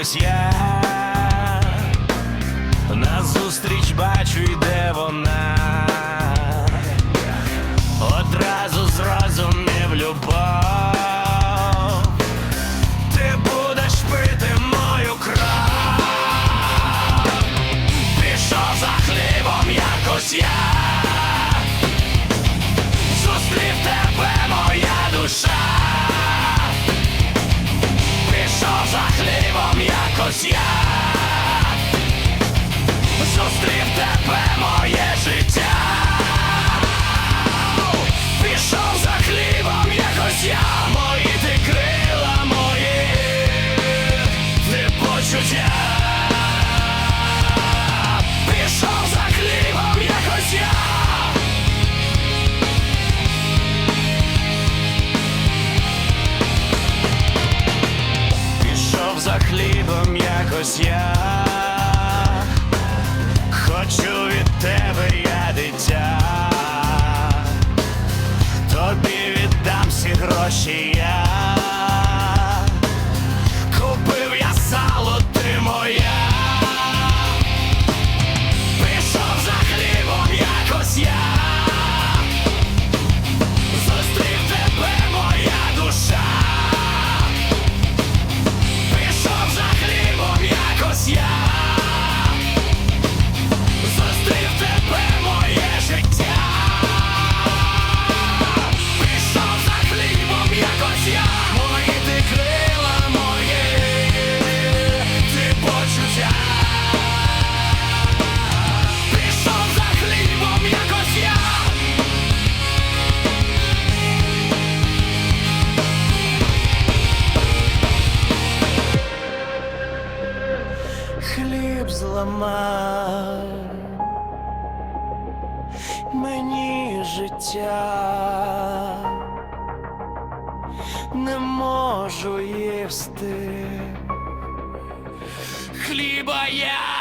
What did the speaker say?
ось я назустріч бачу, йде вона, одразу зразу не в любов. Yeah. хлібом якось я хочу від тебе, я дитя, тобі віддам всі гроші. зламай мені життя, не можу їсти хліба я.